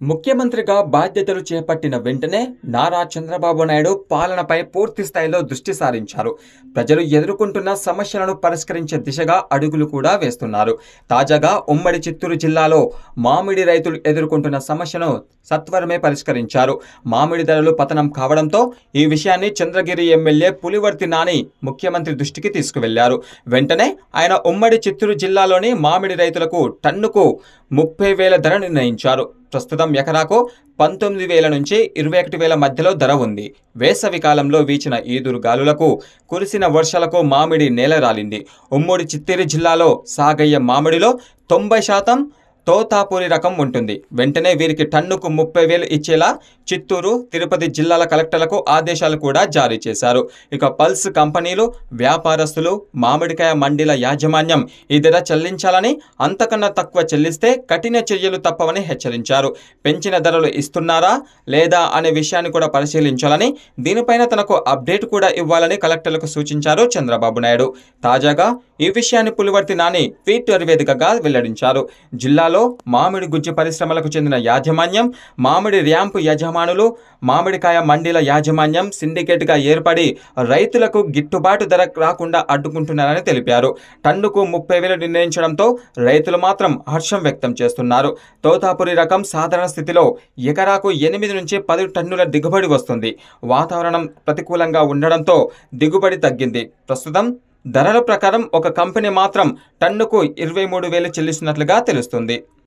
ముఖ్యమంత్రిగా బాధ్యతలు చేపట్టిన వెంటనే నారా చంద్రబాబు నాయుడు పాలనపై పూర్తి స్థాయిలో దృష్టి సారించారు. ప్రజలు ఎదుర్కొంటున్న సమస్యలను పరిష్కరించే దిశగా అడుగులు కూడా వేస్తున్నారు. తాజాగా ఉమ్మడి చిత్తూరు జిల్లాలో మామిడి రైతులు ఎదుర్కొంటున్న సమస్యను సత్వరమే పరిష్కరించారు. మామిడి ధరలు పతనం కావడంతో ఈ విషయాన్ని చంద్రగిరి ఎమ్మెల్యే పులివర్తి నాని ముఖ్యమంత్రి దృష్టికి తీసుకువెళ్ళారు. వెంటనే ఆయన ఉమ్మడి చిత్తూరు జిల్లాలోని మామిడి రైతులకు టన్నుకు ముప్పై వేల ధర నిర్ణయించారు. ప్రస్తుతం ఎకరాకు పంతొమ్మిది వేల నుంచి ఇరవై ఒకటి వేల మధ్యలో ధర ఉంది. వేసవి కాలంలో వీచిన ఈదురు గాలులకు కురిసిన వర్షాలకు మామిడి నేల రాలింది. ఉమ్మడి చిత్తూరు జిల్లాలో సాగయ్య మామిడిలో తొంభై శాతం తోతాపూరి రకం ఉంటుంది. వెంటనే వీరికి టన్నుకు ముప్పై వేలు ఇచ్చేలా చిత్తూరు తిరుపతి జిల్లాల కలెక్టర్లకు ఆదేశాలు కూడా జారీ చేశారు. ఇక పల్స్ కంపెనీలు వ్యాపారస్తులు మామిడికాయ మండీల యాజమాన్యం ఈ ధర చెల్లించాలని అంతకన్నా తక్కువ చెల్లిస్తే కఠిన చర్యలు తప్పవని హెచ్చరించారు. పెంచిన ధరలు ఇస్తున్నారా లేదా అనే విషయాన్ని కూడా పరిశీలించాలని దీనిపైన తనకు అప్డేట్ కూడా ఇవ్వాలని కలెక్టర్లకు సూచించారు చంద్రబాబు నాయుడు. తాజాగా ఈ విషయాన్ని పులివర్తి నాని ట్విట్టర్ వేదికగా వెల్లడించారు. జిల్లాలో మామిడి గుజ్జు పరిశ్రమలకు చెందిన యాజమాన్యం మామిడి ర్యాంపు యజమానులు మామిడికాయ మండీల యాజమాన్యం సిండికేట్గా ఏర్పడి రైతులకు గిట్టుబాటు ధర రాకుండా అడ్డుకుంటున్నారని తెలిపారు. టన్నుకు ముప్పై వేలు నిర్ణయించడంతో రైతులు మాత్రం హర్షం వ్యక్తం చేస్తున్నారు. తోతాపురి రకం సాధారణ స్థితిలో ఎకరాకు ఎనిమిది నుంచి పది టన్నుల దిగుబడి వస్తుంది. వాతావరణం ప్రతికూలంగా ఉండడంతో దిగుబడి తగ్గింది. ప్రస్తుతం ధరల ప్రకారం ఒక కంపెనీ మాత్రం టన్నుకు ఇరవై మూడు వేలు చెల్లిస్తున్నట్లుగా తెలుస్తుంది.